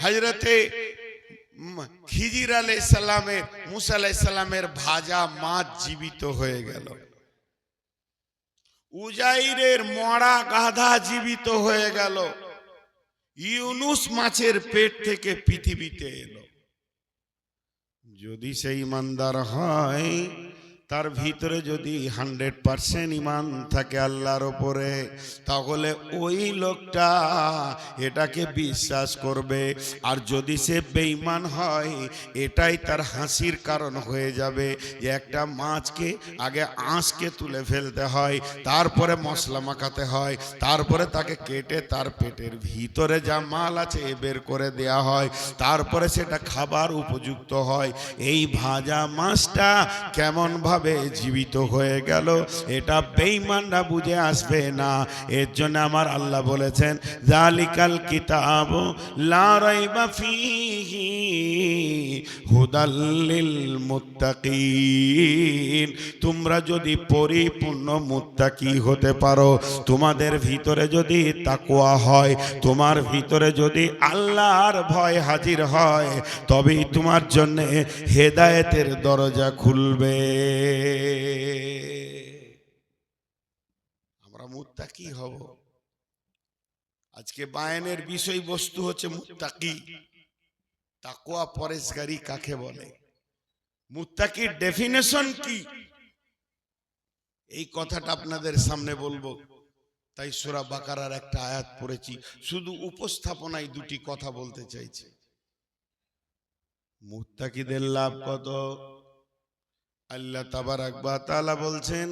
হজরতে খিজির আলাই সালামের মুসা আলাই সালামের ভাজা মাছ জীবিত হয়ে গেল। উজাইরের মরা গাধা জীবিত হয়ে গেল। ইউনুস মাছের পেট থেকে পৃথিবীতে এলো। যদি সেই ইমানদার হয় তার ভিতরে যদি হান্ড্রেড পার্সেন্ট ইমান থাকে আল্লাহর ওপরে তাহলে ওই লোকটা এটাকে বিশ্বাস করবে। আর যদি সে বেইমান হয়, এটাই তার হাসির কারণ হয়ে যাবে যে একটা মাছকে আগে আঁশকে তুলে ফেলতে হয়, তারপরে মশলা মাখাতে হয়, তারপরে তাকে কেটে তার পেটের ভিতরে যা মাল আছে বের করে দেয়া হয়, তারপরে সেটা খাবার উপযুক্ত হয়। এই ভাজা মাছটা কেমন ভাবে জীবিত হয়ে গেল। এটা বেঈমানরা বুঝে আসবে না। এর জন্য আমার আল্লাহ বলেছেন জালিকাল কিতাব লা রাইবা ফীহি হুদাল লিল মুত্তাকিন। তোমরা যদি পরিপূর্ণ মুত্তাকি হতে পারো, তোমাদের ভিতরে যদি তাকওয়া হয়, তোমার ভিতরে যদি আল্লাহর ভয় হাজির হয়, তবেই তোমার জন্য হেদায়েতের দরজা খুলবে। আমরা মুত্তাকি হব। আজকে বায়ানের বিষয়বস্তু হচ্ছে মুত্তাকি। তাকওয়া পরেশগারি কাকে বলে? মুত্তাকির ডেফিনেশন কি? এই কথাটা আপনাদের সামনে বলব। তাই সুরা বাকারার একটা আয়াত পড়েছি। শুধু উপস্থাপনায় দুটি কথা বলতে চাইছি। মুত্তাকিদের লাভ কত? আল্লাহ তাবারাক বা তাআলা বলছেন,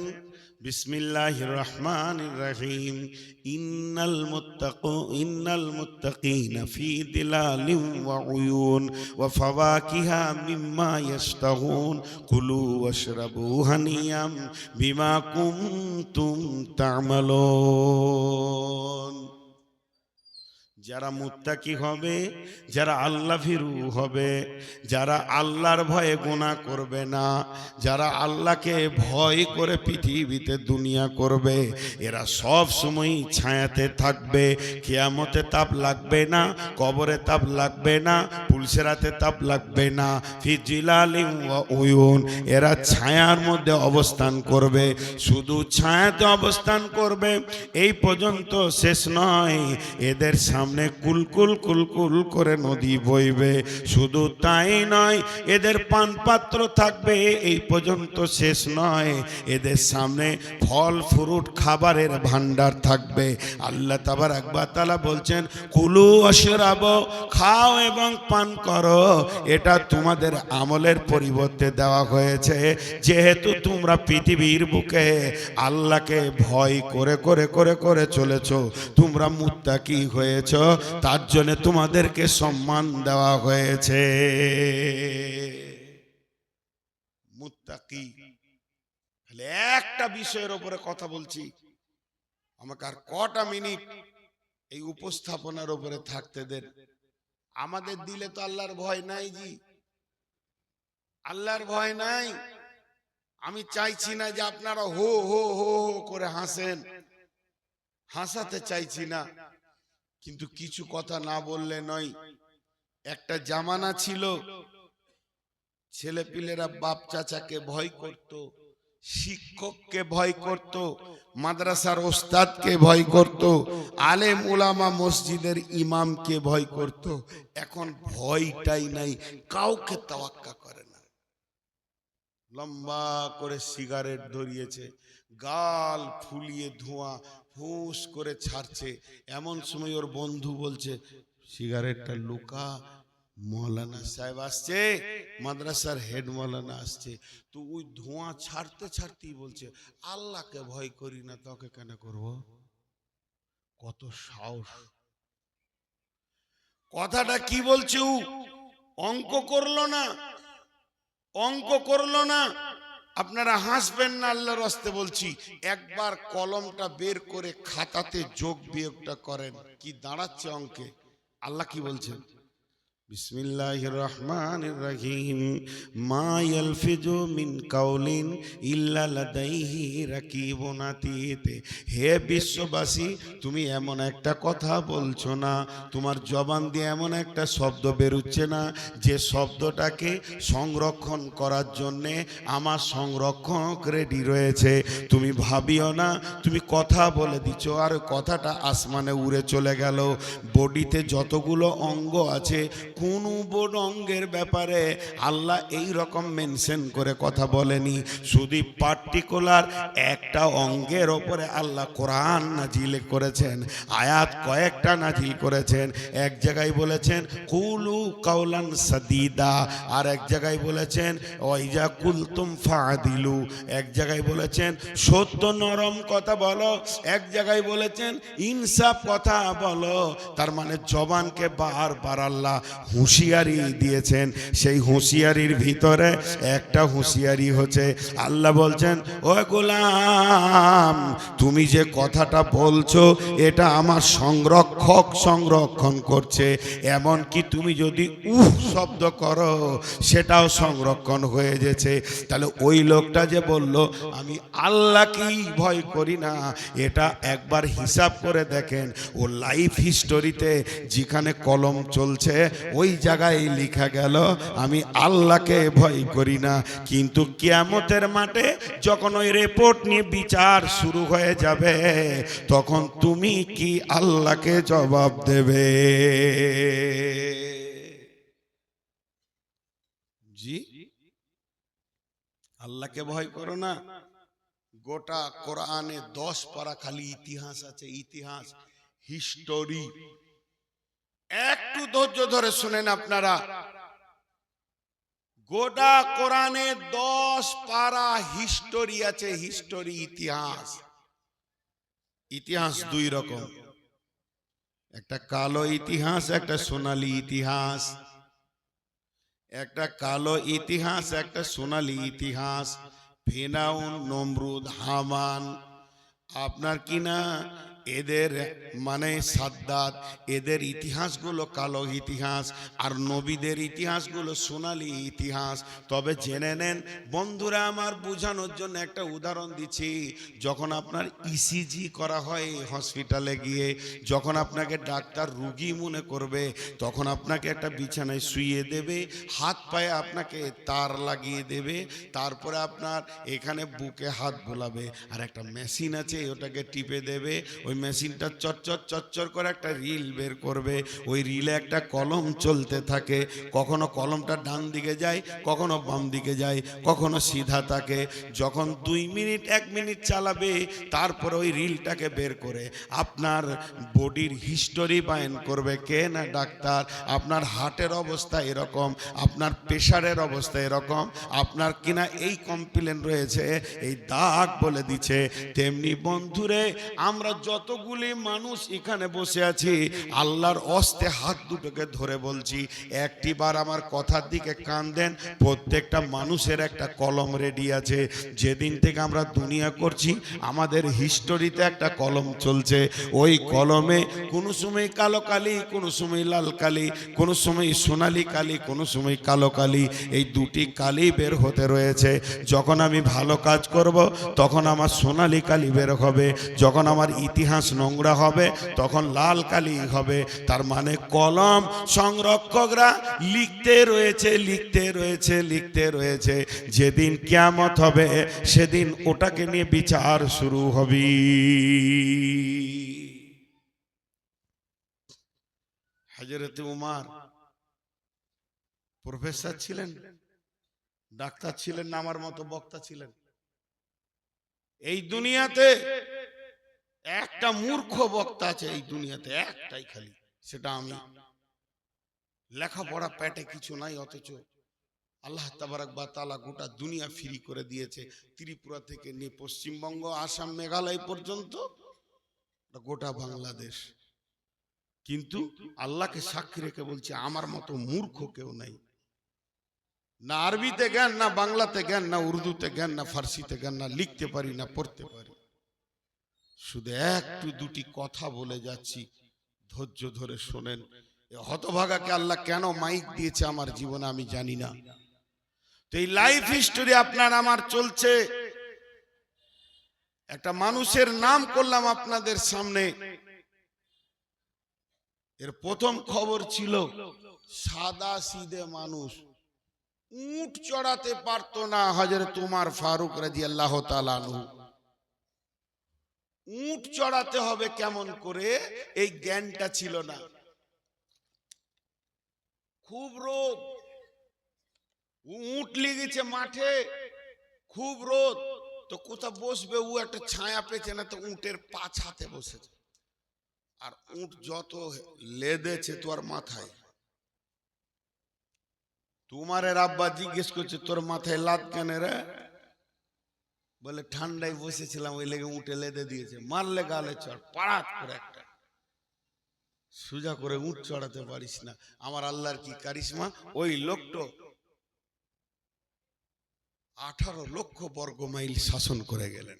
বিসমিল্লাহির রহমানির রহিম। ইন্নাল মুত্তাকু, ইন্নাল মুত্তাকিনা ফি দিলালিন ওয়া উয়ুন ওয়া ফাওয়াকিহা মিম্মা ইয়াশতাহুন কুলু ওয়াশরাবু হানিয়াম বিমা কুনতুম তা'মালুন। যারা মুত্তাকি হবে যারা আল্লাহ ফিরু হবে যারা আল্লাহর ভয়ে গুণা করবে না যারা আল্লাহকে ভয় করে পৃথিবীতে দুনিয়া করবে এরা সব সময় ছায়াতে থাকবে কেয়ামতে তাপ লাগবে না কবরে তাপ লাগবে না পুলসেরাতে তাপ লাগবে না ফিজিলালি উয়ুন এরা ছায়ার মধ্যে অবস্থান করবে শুধু ছায়াতে অবস্থান করবে এই পর্যন্ত শেষ নয় এদের সামনে কুলকুল কুলকুল করে নদী বইবে। শুধু তাই নয়, এদের পান পাত্র থাকবে, এই পর্যন্ত শেষ নয়। এদের সামনে ফল, ফ্রুট, খাবারের ভান্ডার থাকবে। আল্লাহ তাবার একবার তালা বলছেন, কুলু অসরাব খাও এবং পান করো। এটা তোমাদের আমলের পরিবর্তে দেওয়া হয়েছে। যেহেতু তোমরা পৃথিবীর বুকে আল্লাহকে ভয় করে করে করে করে চলেছ, তোমরা মুত্তাকি হয়েছ। তার জন্য তোমাদেরকে সম্মান দেওয়া হয়েছে। একটা বিষয়ের উপরে কথা বলছি। আমাকে আর কটা মিনিট এই উপস্থাপনার উপরে থাকতে দেন। আমাদের দিলে তো আল্লাহর ভয় নাই জি। আল্লাহর ভয় নাই। আমি চাইছি না যে আপনারা হো হো হো হো করে হাসেন। হাসাতে চাইছি না। কিন্তু কিছু কথা না বললে নয়। একটা জামানা ছিল ছেলে পিলেরা বাপ চাচাকে ভয় করত, শিক্ষককে ভয় করত, মাদ্রাসার ওস্তাদকে ভয় করত, আলেম ওলামা মসজিদের ইমামকে ভয় করত। এখন ভয়টাই নাই, কাউকে তাওয়াক্কা করে না। লম্বা করে সিগারেট ধরিয়েছে, গাল ফুলিয়ে ধোঁয়া ফুস করে ছাড়ছে। এমন সময় ওর বন্ধু বলছে, সিগারেটটা লুকা, মৌলানা সাহেব আসছে, মাদ্রাসার হেড মৌলানা আসছে। তো ওই ধোঁয়া ছাড়তে ছাড়তেই বলছে, আল্লাহকে ভয় করি না, তোকে কেন করব? কত সাহস। কথাটা কি বলছে অঙ্ক করল না, অঙ্ক করল না। আপনারা হাসবেন না আল্লাহর রাস্তে বলছি, একবার কলমটা বের করে খাতাতে যোগ বিয়োগটা করেন। কি দাঁড়াচ্ছে অঙ্কে? আল্লাহ কি বলছেন? বিসমিল্লাহির রহমানির রহিম মা ইয়ালফিজু মিন কাউলিন ইল্লা লাদাইহি রাকিবুন আতীত। হে বিশ্ববাসী, তুমি এমন একটা কথা বলছো না। তোমার জবান দিয়ে এমন একটা শব্দ বেরুচ্ছে না। যে শব্দটাকে সংরক্ষণ করার জন্যে আমার সংরক্ষক রেডি রয়েছে। তুমি ভাবিও না, তুমি কথা বলে দিচ্ছ, আর কথাটা আসমানে উড়ে চলে গেল। বডিতে যতগুলো অঙ্গ আছে কোন বোন অঙ্গের ব্যাপারে আল্লাহ এই রকম মেনশন করে কথা বলেনি। শুধু পার্টিকুলার একটা অঙ্গের ওপরে আল্লাহ কোরআন নাজিল করেছেন, আয়াত কয়েকটা নাজিল করেছেন। এক জায়গায় বলেছেন, কুলু কাউলান সাদিদা। আর এক জায়গায় বলেছেন ওইজা কুলতুম ফাদিলু এক জায়গায় বলেছেন, সত্য নরম কথা বলো। এক জায়গায় বলেছেন, ইনসাফ কথা বলো। তার মানে জবানকে বারবার আল্লাহ হুঁশিয়ারি দিয়েছেন। সেই হুঁশিয়ারির ভিতরে একটা হুঁশিয়ারি হচ্ছে, আল্লাহ বলছেন, ও গোলাম, তুমি যে কথাটা বলছো, এটা আমার সংরক্ষক সংরক্ষণ করছে। এমন কি তুমি যদি উহ শব্দ করো, সেটাও সংরক্ষণ হয়ে গেছে। তাহলে ওই লোকটা যে বলল, আমি আল্লাহকেই ভয় করি না। এটা একবার হিসাব করে দেখেন। ও লাইফ হিস্টোরিতে যেখানে কলম চলছে ওই জায়গায় লেখা গেল, আমি আল্লাহকে ভয় করি না। কিন্তু কিয়ামতের মাঠে যখন ওই রিপোর্ট নিয়ে বিচার শুরু হয়ে যাবে, তখন তুমি কি আল্লাহকে জবাব দেবে? জি? আল্লাহকে ভয় করো না। গোটা কোরআনে দশ পারা খালি ইতিহাস আছে, ইতিহাস হিস্টোরি একটু ধৈর্য ধরে শুনেন আপনারা। গোটা কোরআনে দশ পারা হিস্টোরি আছে হিস্টোরি ইতিহাস। ইতিহাস দুই রকম। একটা কালো ইতিহাস, একটা সোনালি ইতিহাস। একটা কালো ইতিহাস, একটা সোনালি ইতিহাস। ফেনাউন নমরুদ, হামান। আপনার কিনা এদের মানে সাদ্দাত, এদের ইতিহাসগুলো কালো ইতিহাস আর নবীদের ইতিহাসগুলো সোনালী ইতিহাস। তবে জেনে নেন, বন্ধুরা, আমার বোঝানোর জন্য একটা উদাহরণ দিচ্ছি। যখন আপনার ইসিজি করা হয় হসপিটালে গিয়ে, যখন আপনাকে ডাক্তার রুগী মনে করবে, তখন আপনাকে একটা বিছানায় শুইয়ে দেবে, হাত পায়ে আপনাকে তার লাগিয়ে দেবে, তারপরে আপনার এখানে বুকে হাত বোলাবে। আর একটা মেশিন আছে, ওটাকে টিপে দেবে, ওই মেশিনটা চচ্চর চচ্চর করে একটা রিল বের করবে। ওই রিলে একটা কলম চলতে থাকে। কখনো কলমটা ডান দিকে যায়, কখনো বাম দিকে যায়, কখনো সিধা থাকে। যখন দুই মিনিট, এক মিনিট চালাবে, তারপর ওই রিলটাকে বের করে। আপনার বডির হিস্টোরি বায়ন করবে কে না ডাক্তার, আপনার হার্টের অবস্থা এরকম, আপনার প্রেশারের অবস্থা এরকম, আপনার কিনা এই কমপ্লেন রয়েছে, এই দাগ বলে দিচ্ছে। তেমনি বন্ধুরে, আমরা যতগুলি মানুষ এখানে বসে আছি, আল্লাহর অস্তে হাত দুটোকে ধরে বলছি, একটি বার আমার কথার দিকে কান দেন, প্রত্যেকটা মানুষের একটা কলম রেডি আছে। যেদিন থেকে আমরা দুনিয়া করছি, আমাদের হিস্টোরিতে একটা কলম চলছে। ওই কলমে কোনো সময় কালো কালি, কোনো সময় লাল কালি, কোনো সময় সোনালি কালি, কোনো সময় কালো কালি। এই দুটি কালি বের হতে রয়েছে। যখন আমি ভালো কাজ করব, তখন আমার সোনালি কালি বের হবে। যখন আমার ইতিহাস নোংরা হবে, তখন লাল কালি হবে। তার মানে কলম সংরক্ষকরা লিখতে রয়েছে লিখতে রয়েছে লিখতে রয়েছে। যেদিন কিয়ামত হবে, সেদিন ওটাকে নিয়ে বিচার শুরু হবে। হাজরতে উমার, প্রফেসর ছিলেন? ডাক্তার ছিলেন না, আমার মতো বক্তা ছিলেন? এই দুনিয়াতে একটা মূর্খ বক্তা আছে এই দুনিয়াতে, একটাই খালি, সেটা আমি। লেখাপড়া প্যাটে কিছু নাই, অথচ আল্লাহ তাবারাক বা তালা গোটা দুনিয়া ফ্রি করে দিয়েছে, ত্রিপুরা থেকে নিয়ে পশ্চিমবঙ্গ, আসাম, মেঘালয় পর্যন্ত গোটা বাংলাদেশ। কিন্তু আল্লাহকে সাক্ষী রেখে বলছে, আমার মতো মূর্খ কেউ নাই। না আরবিতে জ্ঞান, না বাংলাতে জ্ঞান, না উর্দুতে জ্ঞান, না ফার্সিতে জ্ঞান, না লিখতে পারি, না পড়তে পারি। শুধু একটু দুটি কথা বলে যাচ্ছি। ধৈর্য ধরে শোনেন। হতভাগাকে আল্লাহ কেন মাইক দিয়েছে আমার জীবনে আমি জানি না। তো এই লাইফ হিস্টোরি আপনার আমার চলছে। একটা মানুষের নাম করলাম আপনাদের সামনে। এর প্রথম খবর ছিল, সাদা সিদে মানুষ। উট চড়াতে পারতো না হজরে তোমার ফারুক রাজি আল্লাহ উট চড়াতে হবে কেমন করে? এই জ্ঞানটা ছিল না। খুব রোদ। উট লেগেছে মাঠে। খুব রোদ। তো কোথা বসবে, ও একটা ছায়া পেয়েছে না, তো উটের পাছাতে বসেছে। আর উট যত লেদেছে তোর মাথায়। তোমার আব্বা জিজ্ঞেস করছে, তোর মাথায় লাদ কেন রে? বলে, ঠান্ডায় বসেছিলাম, ওই লেগে উঠে লেদে দিয়েছে। মারলে গালে চড়, পাড়াত করে একটা। সোজা করে উঠ চড়াতে পারিস না। আমার আল্লাহর কি কারিশমা? ওই লোকটো আঠারো লক্ষ বর্গ মাইল শাসন করে গেলেন।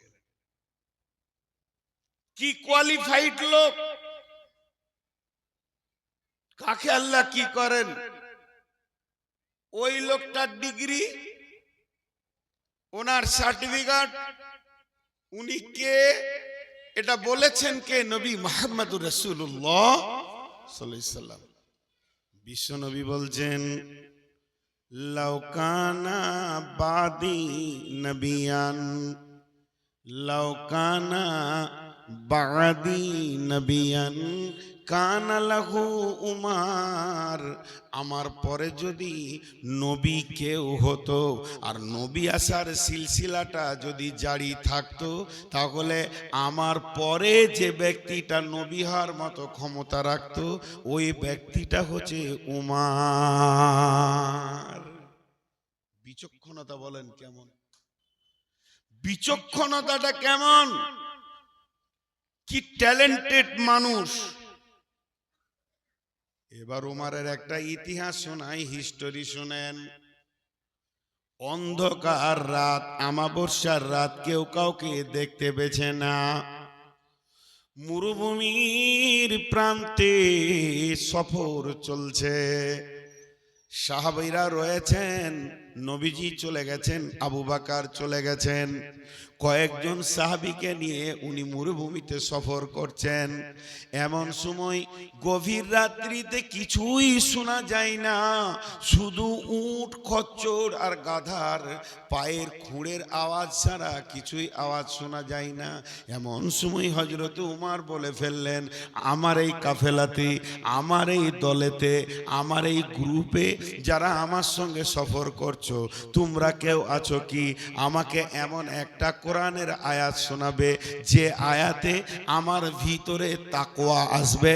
কি কোয়ালিফাইড লোক? কাকে আল্লাহ কি করেন? ওই লোকটার ডিগ্রি ওনার সার্টিফিকেট উনি কে? এটা বলেছেন কে? নবী মাহমুদুর রসুল্লাহ সাল্লাম। বিশ্ব নবী বলছেন লাউকানা বাদি নবিয়ান লাউকানা বাদি নবিয়ান কানা লাহু উমার, আমার পরে যদি নবী কেউ হতো, আর নবী আসার সিলসিলাটা যদি জারি থাকতো, তাহলে আমার পরে যে ব্যক্তিটা নবী হওয়ার মতো ক্ষমতা রাখতো, ওই ব্যক্তিটা হচ্ছে উমার। বিচক্ষণতা বলেন কেমন? বিচক্ষণতাটা কেমন? কি ট্যালেন্টেড মানুষ। এবার উমারের একটা ইতিহাস শোনাই হিস্টোরি শোনেন। অন্ধকার রাত, আমাবস্যার রাত, কেউ কাউকে দেখতে পেছে না। মরুভূমির প্রান্তে সফর চলছে। সাহাবিরা রয়েছেন, নবীজি চলে গেছেন, আবু বাকার চলে গেছেন। কয়েকজন সাহাবিকে নিয়ে উনি মরুভূমিতে সফর করছেন। এমন সময় গভীর রাত্রিতে কিছুই শোনা যায় না। শুধু উট, খচ্চর আর গাধার পায়ের খুঁড়ের আওয়াজ ছাড়া কিছুই আওয়াজ শোনা যায় না। এমন সময় হজরত উমার বলে ফেললেন, আমার এই কাফেলাতে, আমার এই দলেতে, আমার এই গ্রুপে যারা আমার সঙ্গে সফর করছ, তোমরা কেউ আছো কি? আমাকে এমন একটা কোরআনের আয়াত শোনাবে, যে আয়াতে আমার ভিতরে তাকোয়া আসবে,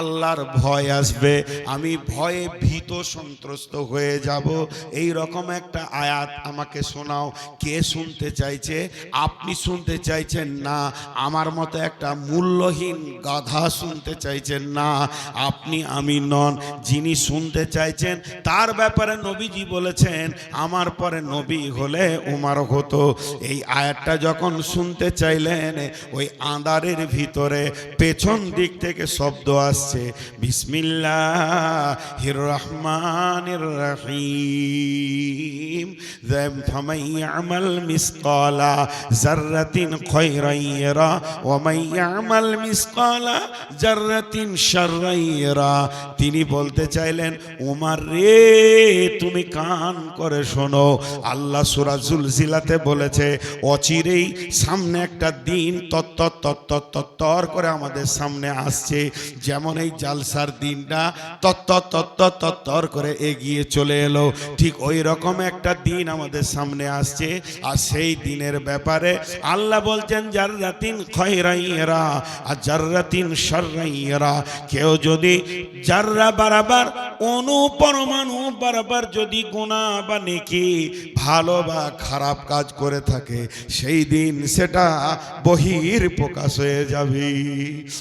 আল্লাহর ভয় আসবে, আমি ভয়ে ভীত সন্ত্রস্ত হয়ে যাব। এই রকম একটা আয়াত আমাকে শোনাও, কে শুনতে চাইছে? আপনি শুনতে চাইছেন না? আমার মতো একটা মূল্যহীন গাধা শুনতে চাইছেন না? আপনি আমি নন, যিনি শুনতে চাইছেন, তার ব্যাপারে নবীজি বলেছেন, আমার পরে নবী হলে উমার হতো। এই আয়াতটা যখন শুনতে চাইলেন, ওই আঁধারের ভিতরে পেছন দিক থেকে শব্দ আসছে বিসমিল্লা হির রহমান তিনি বলতে চাইলেন, উমার রে, তুমি কান করে শোনো। আল্লাহ সুরাজুল জিলাতে বলেছে, অচির অচিরেই সামনে একটা দিন তত্তর তত্তর তত্তর করে আমাদের সামনে আসছে। যেমন এই জালসার দিনটা তত্তর তত্তর তত্তর করে এগিয়ে চলে এলো। ঠিক ওই রকম একটা দিন আমাদের সামনে আসছে। আর সেই দিনের ব্যাপারে আল্লাহ বলছেন, জার্রাতিন খয়রাইয়েরা আর জার্রাতিন সর্রাইয়েরা কেউ যদি জাররা বারাবার অনুপরমাণু বারবার যদি গুণা বা নেকি, ভালো বা খারাপ কাজ করে থাকে, সেই দিন সেটা বহির প্রকাশ হয়ে যাবে।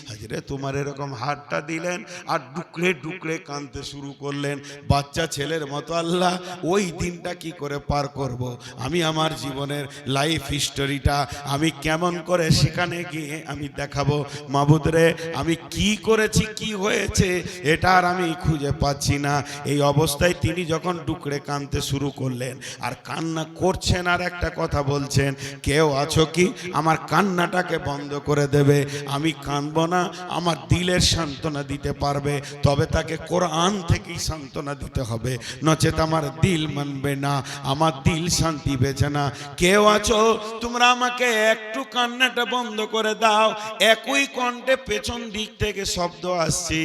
হাজরে, তোমার এরকম হাতটা দিলেন আর ডুকরে ডুকরে কাঁদতে শুরু করলেন। বাচ্চা ছেলের মতো, আল্লাহ, ওই দিনটা কি করে পার করব। আমি আমার জীবনের লাইফ হিস্টোরিটা আমি কেমন করে সেখানে গিয়ে আমি দেখাবো? মাবুদরে আমি কি করেছি, কি হয়েছে, এটা আর আমি খুঁজে পাচ্ছি না। এই অবস্থায় তিনি যখন ডুকরে কাঁদতে শুরু করলেন, আর কান্না করছেন আর একটা কথা বলছেন কেউ আছো কি? আমার কান্নাটাকে বন্ধ করে দেবে। আমি কাঁদব না, আমার দিলের সান্ত্বনা দিতে পারবে, তবে তাকে কোরআন থেকেই সান্ত্বনা দিতে হবে। নচেত আমার দিল মানবে না, আমার দিল শান্তি পেয়েছে না। কেউ আছো, তোমরা আমাকে একটু কান্নাটা বন্ধ করে দাও। একই কণ্ঠে পেছন দিক থেকে শব্দ আসছে।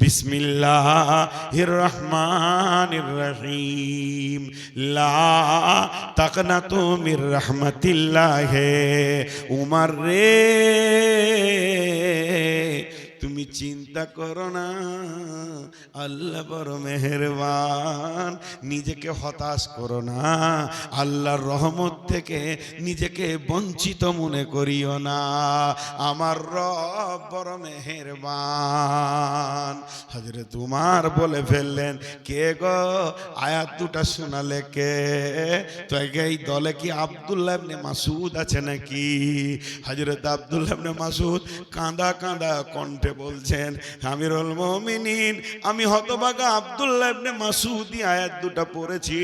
বিসমিল্লাহ রহমান রহিম। লা তাকনা তুমির রহমতিল্লাহ উমার রে তুমি চিন্তা করো না। আল্লাহ বড় মেহেরবান। নিজেকে হতাশ করো না। আল্লাহর রহমত থেকে নিজেকে বঞ্চিত মনে করিও না। আমার রব বড় মেহেরবান। হাজরে তোমার বলে ফেললেন, কে গো? আয়াত দুটা শোনালে কে? তো এই দলে কি আবদুল্লাহ ইবনে মাসুদ আছে নাকি? হজরত আবদুল্লাহ ইবনে মাসুদ কাঁদা কাঁদা কণ্ঠে বলছেন, আমিরুল মুমিনিন, আমি হতভাগা আবদুল্লাহ ইবনে মাসুদি আয়াত দুটা পড়েছি।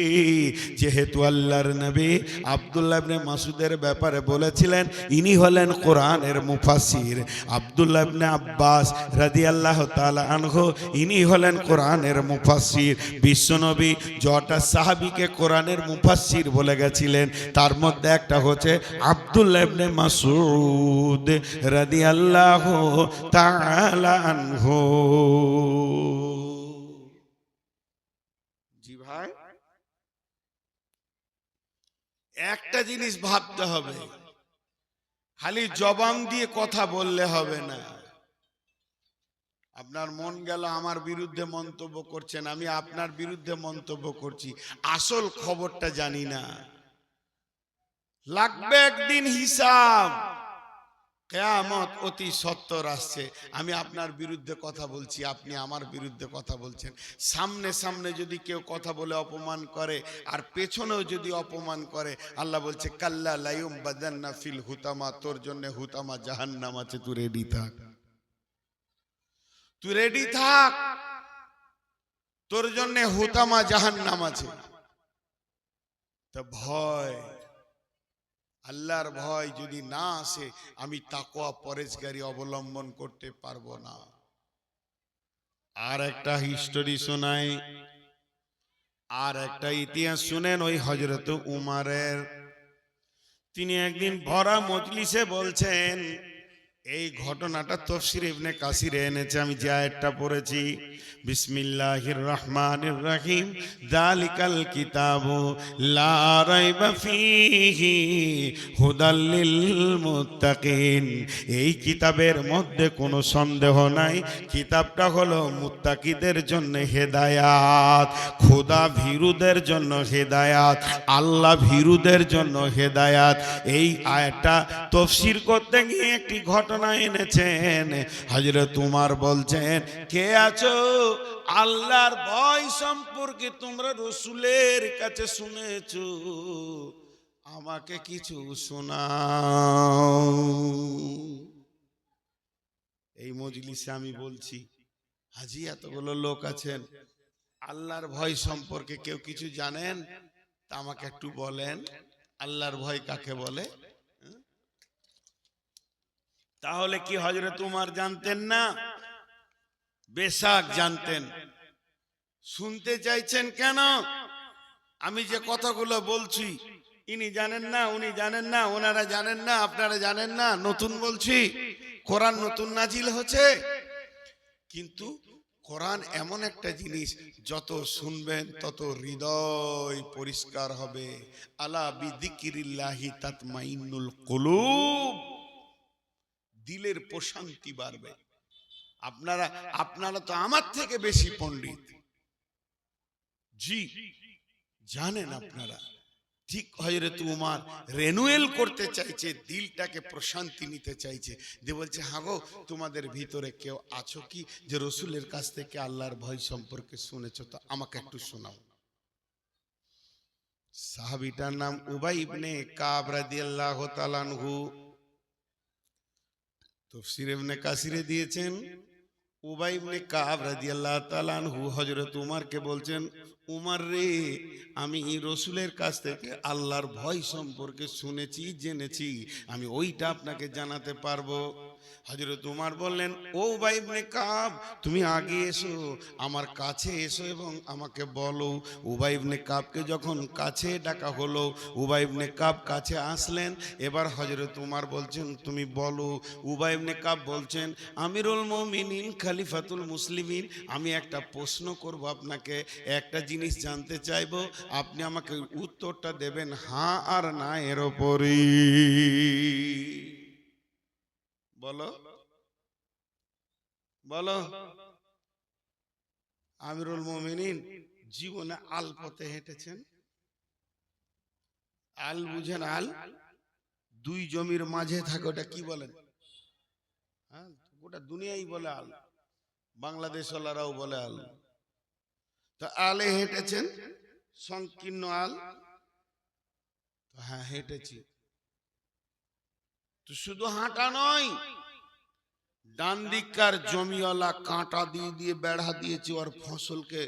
যেহেতু আল্লাহর নবী আবদুল্লাহ ইবনে মাসুদের ব্যাপারে বলেছিলেন, ইনি হলেন কোরআনের মুফাসির আবদুল্লাহ ইবনে আব্বাস রাদিয়াল্লাহু তাআলা আনহু, ইনি হলেন কোরআনের মুফাসির বিশ্বনবী জটা সাহাবীকে কোরআনের মুফাসির বলে গেছিলেন, তার মধ্যে একটা হচ্ছে আবদুল্লাহ ইবনে মাসুদ রাদিয়াল্লাহু আনহু। জি ভাই। একটা জিনিস ভাবতে হবে। খালি জবান দিয়ে কথা বললে হবে না। আপনার মন গেল, আমার বিরুদ্ধে মন্তব্য করছেন, আমি আপনার বিরুদ্ধে মন্তব্য করছি। আসল খবরটা জানি না। লাগবে একদিন হিসাব। কেয়ামত অতি সত্তর আসছে। আমি আপনার বিরুদ্ধে কথা বলছি, আপনি আমার বিরুদ্ধে কথা বলছেন। সামনে সামনে যদি কেউ কথা বলে অপমান করে, আর পেছনেও যদি অপমান করে, আল্লাহ বলছে, কাল্লা লাইম বাদান্না ফিল হুতামা তোর জন্য হুতামা জাহান্নাম আছে, তুই রেডি থাক। তুই রেডি থাক। তোর জন্য হুতামা জাহান্নাম আছে। তা ভয়। আল্লাহর ভয় যদি না আসে, আমি তাকোয়া পরেশগারি অবলম্বন করতে পারব না। আর একটা হিস্টোরি শোনাই। আর একটা ইতিহাস শুনেন ওই হজরত উমারের। তিনি একদিন ভরা মজলিসে বলছেন এই ঘটনাটা তফসির ইবনে কাসিরে এনেছে, আমি যে আয়াতটা পড়েছি। বিসমিল্লাহির রহমানির রহিম যালিকাল কিতাবু লা রাইবা ফীহি হুদাল লিল মুত্তাকিন। এই কিতাবের মধ্যে কোনো সন্দেহ নাই, কিতাবটা হলো মুত্তাকিদের জন্য হেদায়াত, খোদা ভীরুদের জন্য হেদায়াত, আল্লাহ ভীরুদের জন্য হেদায়াত। এই আয়াতটা তফসির করতে গিয়ে একটি ঘটনা এনেছেন। হজরত তোমার বলছেন, কে আছো? আল্লাহর ভয় সম্পর্কে তোমরা রসুলের কাছে শুনেছো। আমাকে কিছু শোনাও। এই মজলিসে আমি বলছি, হাজি এতগুলো লোক আছেন, আল্লাহর ভয় সম্পর্কে কেউ কিছু জানেন? তা আমাকে একটু বলেন, আল্লাহর ভয় কাকে বলে? তাহলে কি হজরত উমার জানতেন না? বেশাক জানতেন। শুনতে চাইছেন কেন? আমি যে কথাগুলো বলছি, ইনি জানেন না, উনি জানেন না, ওনারা জানেন না, আপনারা জানেন না, নতুন বলছি, কোরআন নতুন নাজিল হচ্ছে। কিন্তু কোরআন এমন একটা জিনিস, যত শুনবেন তত হৃদয় পরিষ্কার হবে। আলা বিদিকিরিল্লাহি তাতমাইন্নুল কুলুব। দিলের প্রশান্তি বাড়বে। আপনারা আপনারা তো আমার থেকে বেশি পণ্ডিত। জি, জানেন আপনারা, ঠিক হজরত উমার রেনুয়েল করতে চাইছে, দিলটাকে প্রশান্তি নিতে চাইছে। যে বলছে হাগো তোমাদের ভিতরে কেউ আছো কি? যে রসুলের কাছ থেকে আল্লাহর ভয় সম্পর্কে শুনেছো, তো আমাকে একটু শোনাও। সাহাবিটার নাম উবাই ইবনে কাব রাদিয়াল্লাহু তাআলা আনহু। তফসির ইবনে কাসিরে দিয়েছেন উবাই ইবনে কাব রাদিয়াল্লাহু তাআলা আনহু হযরত উমারকে বলছেন, উমার রে, আমি রসুলের কাছ থেকে আল্লাহর ভয় সম্পর্কে শুনেছি, জেনেছি, আমি ওইটা আপনাকে জানাতে পারব। হজরত উমার বললেন, ও উবাই ইবনে কাব, তুমি আগে এসো, আমার কাছে এসো এবং আমাকে বলো। উবাই ইবনে কাবকে যখন কাছে ডাকা হলো, উবাই ইবনে কাব কাছে আসলেন। এবার হজরত উমার বলছেন, তুমি বলো। উবাই ইবনে কাব বলছেন, আমিরুল মুমিনিন খলিফাতুল মুসলিমিন, আমি একটা প্রশ্ন করব আপনাকে, একটা জিনিস জানতে চাইব। আপনি আমাকে উত্তরটা দেবেন হ্যাঁ আর না এর ওপরই বলো। বলো। আমিরুল মোমিনিন জীবনে আল পথে হেঁটেছেন। আল বুঝেন আল? দুই জমির মাঝে থাকে, ওটা কি বলেন? হ্যাঁ গোটা দুনিয়াই বলে আল। বাংলাদেশ ওলারাও বলে আল। তো আলে হেঁটেছেন, সংকীর্ণ আল। হ্যাঁ হেঁটেছি। তো শুধু হাঁটা নয় ডান দিককার জমিওয়ালা কাঁটা দিয়ে দিয়ে বেড়া দিয়েছে, ওর ফসলকে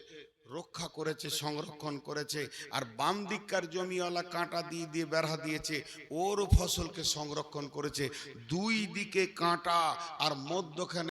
রক্ষা করেছে, সংরক্ষণ করেছে, আর বাম দিককার জমিওয়ালা কাঁটা দিয়ে দিয়ে বেড়া দিয়েছে, ওর ফসলকে সংরক্ষণ করেছে। দুই দিকে কাঁটা আর মধ্যখানে